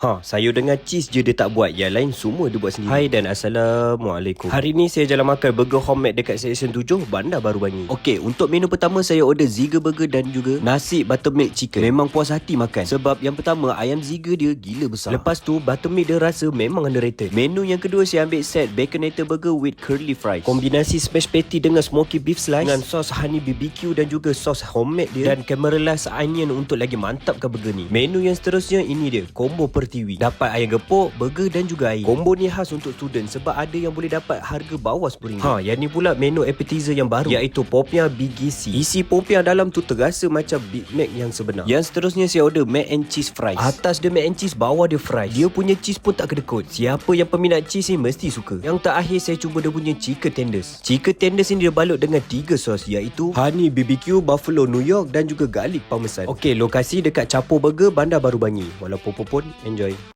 Ha, sayur dengan cheese je dia tak buat. Yang lain semua dia buat sendiri. Hai dan Assalamualaikum. Hari ni saya jalan makan burger homemade dekat section 7, Bandar Baru Bangi. Okey, untuk menu pertama saya order Ziga burger dan juga nasi buttermilk chicken. Memang puas hati makan. Sebab yang pertama, ayam Ziga dia gila besar. Lepas tu, buttermilk dia rasa memang underrated. Menu yang kedua saya ambil set baconator burger with curly fries. Kombinasi smash patty dengan smoky beef slice dengan sos honey BBQ dan juga sos homemade dia dan caramelized onion untuk lagi mantapkan burger ni. Menu yang seterusnya ini dia, combo pertiwi. Dapat ayam gepuk, burger dan juga air. Combo ni khas untuk student sebab ada yang boleh dapat harga bawah RM10. Ha, yang ni pula menu appetizer yang baru iaitu popiah BGC. Isi popiah dalam tu terasa macam Big Mac yang sebenar. Yang seterusnya saya order mac and cheese fries. Atas dia mac and cheese, bawah dia fries. Dia punya cheese pun tak kedekut. Siapa yang peminat cheese ni mesti suka. Yang terakhir saya cuba dia punya chicken tenders. Chicken tenders ni dia balut dengan tiga sos iaitu honey BBQ, buffalo New York dan juga garlic parmesan. Okey, lokasi dekat Capo Burger, Bandar Baru Bangi. Walaupun pun enjoy.